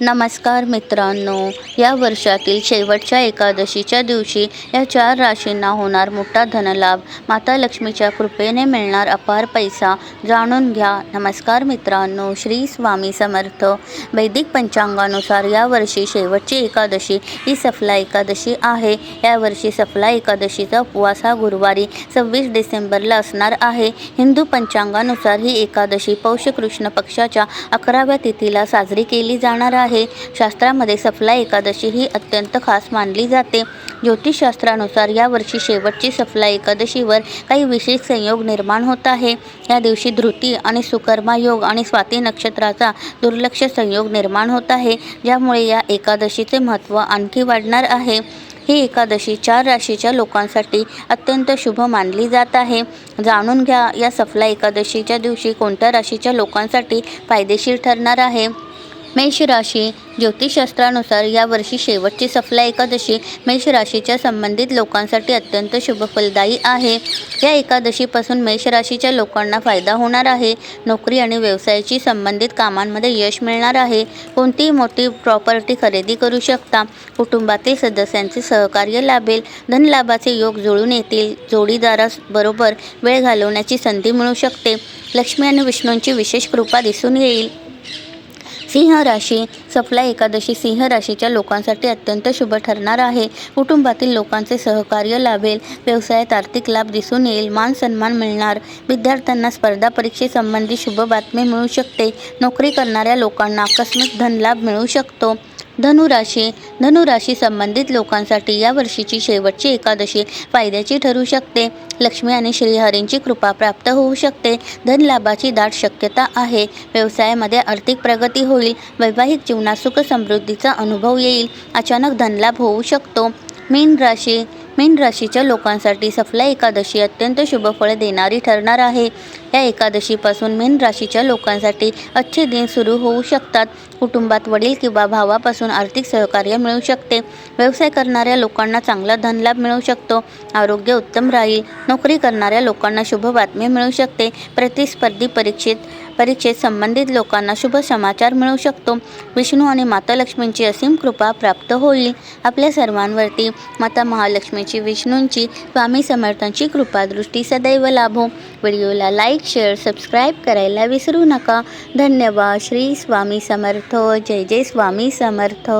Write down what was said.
नमस्कार मित्रांनो या वर्षातील शेवटच्या एकादशीच्या दिवशी या चार राशींना होणार मोठा धनलाभ. माता लक्ष्मीच्या कृपेने मिळणार अपार पैसा. जाणून घ्या. नमस्कार मित्रांनो श्री स्वामी समर्थ. वैदिक पंचांगानुसार यावर्षी शेवटची एकादशी ही सफला एकादशी आहे. यावर्षी सफला एकादशीचा उपवास हा गुरुवारी सव्वीस डिसेंबरला असणार आहे. हिंदू पंचांगानुसार ही एकादशी पौष कृष्ण पक्षाच्या अकराव्या तिथीला साजरी केली जाणार आहे. आहे. शास्त्रामध्ये सफला एकादशी ही अत्यंत खास मानली जाते. ज्योतिषशास्त्रानुसार यावर्षी शेवटची सफला एकादशीवर काही विशेष संयोग निर्माण होत आहे. या दिवशी धृती आणि सुकर्मा योग आणि स्वाती नक्षत्राचा दुर्लक्ष संयोग निर्माण होत आहे ज्यामुळे या एकादशीचे महत्त्व आणखी वाढणार आहे. ही एकादशी चार राशीच्या लोकांसाठी अत्यंत शुभ मानली जात आहे. जाणून घ्या या सफला एकादशीच्या दिवशी कोणत्या राशीच्या लोकांसाठी फायदेशीर ठरणार आहे? मेष राशी ज्योतिषशास्त्रानुसार यावर्षी शेवटची सफला एकादशी मेष राशीच्या संबंधित लोकांसाठी अत्यंत शुभफलदायी आहे. या एकादशीपासून मेष राशीच्या लोकांना फायदा होणार आहे. नोकरी आणि व्यवसायाशी संबंधित कामांमध्ये यश मिळणार आहे. कोणतीही मोठी प्रॉपर्टी खरेदी करू शकता. कुटुंबातील सदस्यांचे सहकार्य लाभेल. धनलाभाचे योग जुळून येतील. जोडीदाराबरोबर वेळ घालवण्याची संधी मिळू शकते. लक्ष्मी आणि विष्णूंची विशेष कृपा दिसून येईल. सिंह राशी सफला एकादशी सिंह राशीच्या लोकांसाठी अत्यंत शुभ ठरणार आहे. कुटुंबातील लोकांचे सहकार्य लाभेल व्यवसायात आर्थिक लाभ दिसून येईल मान सन्मान मिळणार विद्यार्थ्यांना स्पर्धा परीक्षेसंबंधी शुभ बातमी मिळू शकते नोकरी करणाऱ्या लोकांना आकस्मिक धनलाभ मिळू शकतो. धनुराशी धनुराशी संबंधित लोकांसाठी या वर्षीची शेवटची एकादशी फायद्याची ठरू शकते. लक्ष्मी आणि श्रीहरींची कृपा प्राप्त होऊ शकते. धनलाभाची दाट शक्यता आहे. व्यवसायामध्ये आर्थिक प्रगती होईल. वैवाहिक जीवनात सुख समृद्धीचा अनुभव येईल. अचानक धनलाभ होऊ शकतो. मीन राशी मीन राशीच्या लोकांसाठी सफला एकादशी अत्यंत शुभफळ देणारी ठरणार आहे. या एकादशीपासून मीन राशीच्या लोकांसाठी अच्छे दिन सुरू होऊ शकतात. कुटुंबात वडील किंवा भावापासून आर्थिक सहकार्य मिळू शकते. व्यवसाय करणाऱ्या लोकांना चांगला धनलाभ मिळू शकतो. आरोग्य उत्तम राहील. नोकरी करणाऱ्या लोकांना शुभ बातमी मिळू शकते. प्रतिस्पर्धी परीक्षेत परीक्षेत संबंधित लोकांना शुभ समाचार मिळू शकतो. विष्णू आणि माता लक्ष्मींची असीम कृपा प्राप्त होईल. आपल्या सर्वांवरती माता महालक्ष्मीची विष्णूंची स्वामी समर्थांची कृपा दृष्टी सदैव लाभो. व्हिडिओला लाईक लाईक शेअर सबस्क्राईब करायला विसरू नका. धन्यवाद. श्री स्वामी समर्थ. जय जय स्वामी समर्थ.